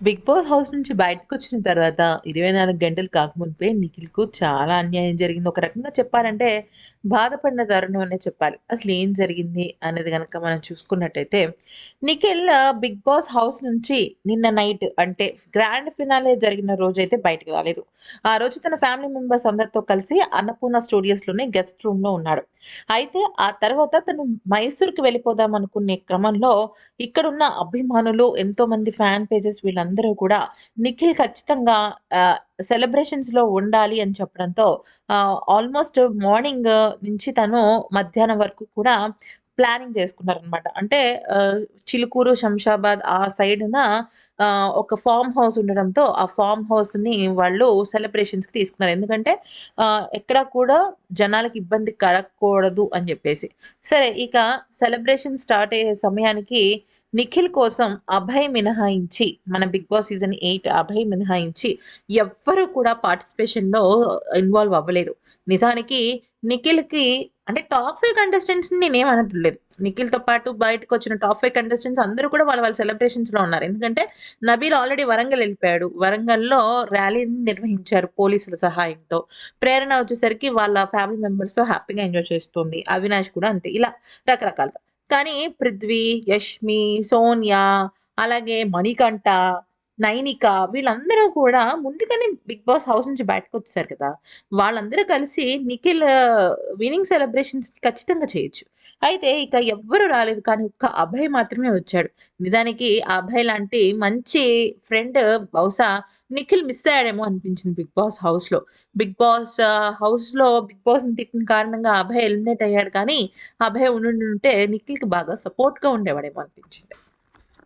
Big boss house నుంచి బయటకు వచ్చిన తర్వాత ఇరవై నాలుగు గంటలు కాకముందే నిఖిల్కు చాలా అన్యాయం జరిగింది. ఒక రకంగా చెప్పాలంటే బాధపడిన తరుణం అనే చెప్పాలి. అసలు ఏం జరిగింది అనేది కనుక మనం చూసుకున్నట్టయితే నిఖిల్ బిగ్ బాస్ హౌస్ నుంచి నిన్న నైట్ అంటే గ్రాండ్ ఫినాలే జరిగిన రోజు అయితే బయటకు రాలేదు. ఆ రోజు తన ఫ్యామిలీ మెంబర్స్ అందరితో కలిసి అన్నపూర్ణ స్టూడియోస్లోనే గెస్ట్ రూమ్లో ఉన్నాడు. అయితే ఆ తర్వాత తను మైసూర్కి వెళ్ళిపోదాం అనుకునే క్రమంలో ఇక్కడున్న అభిమానులు ఎంతో మంది ఫ్యాన్ పేజెస్ వీళ్ళందరూ కూడా నిఖిల్ ఖచ్చితంగా సెలబ్రేషన్స్లో ఉండాలి అని చెప్పడంతో ఆల్మోస్ట్ మార్నింగ్ నుంచి తను మధ్యాహ్నం వరకు కూడా ప్లానింగ్ చేసుకున్నారనమాట. అంటే చిలుకూరు శంషాబాద్ ఆ సైడ్న ఒక ఫామ్ హౌస్ ఉండడంతో ఆ ఫామ్ హౌస్ని వాళ్ళు సెలబ్రేషన్స్కి తీసుకున్నారు. ఎందుకంటే ఎక్కడా కూడా జనాలకు ఇబ్బంది కలగకూడదు అని చెప్పేసి. సరే ఇక సెలబ్రేషన్ స్టార్ట్ అయ్యే సమయానికి నిఖిల్ కోసం అభయ్ మినహాయించి మన Bigg Boss season eight Abhay మినహాయించి ఎవ్వరూ కూడా పార్టిసిపేషన్లో ఇన్వాల్వ్ అవ్వలేదు. నిజానికి నిఖిల్కి అంటే టాప్ ఫైవ్ కంటెస్టెంట్స్ నేను అనట్లేదు. నిఖిల్తో పాటు బయటకు వచ్చిన టాప్ ఫైవ్ కంటెస్టెంట్స్ అందరూ కూడా వాళ్ళ వాళ్ళ celebrations లో ఉన్నారు. ఎందుకంటే నబీల్ ఆల్రెడీ వరంగల్ వెళ్ళిపోయాడు. వరంగల్లో ర్యాలీని నిర్వహించారు పోలీసుల సహాయంతో. ప్రేరణ వచ్చేసరికి వాళ్ళ ఫ్యామిలీ మెంబర్స్తో హ్యాపీగా ఎంజాయ్ చేస్తుంది. అవినాష్ కూడా అంతే. ఇలా రకరకాలుగా. కానీ పృథ్వీ యష్మి సోనియా అలాగే మణికంఠ నైనిక వీళ్ళందరూ కూడా ముందుగానే బిగ్ బాస్ హౌస్ నుంచి బయటకు వచ్చేసారు కదా. వాళ్ళందరూ కలిసి నిఖిల్ వినింగ్ సెలబ్రేషన్స్ ఖచ్చితంగా చేయొచ్చు. అయితే ఇక ఎవ్వరు రాలేదు కానీ ఒక్క అభయ్ మాత్రమే వచ్చాడు. నిజానికి ఆ అభయ్ లాంటి మంచి ఫ్రెండ్ బహుశా నిఖిల్ మిస్ అయ్యాడేమో అనిపించింది బిగ్ బాస్ హౌస్లో. బిగ్ బాస్ హౌస్లో బిగ్ బాస్ తిట్టిన కారణంగా అభయ్ ఎలిమినేట్ అయ్యాడు కానీ అభయ్ ఉండి ఉంటే నిఖిల్కి బాగా సపోర్ట్గా ఉండేవాడేమో అనిపించింది.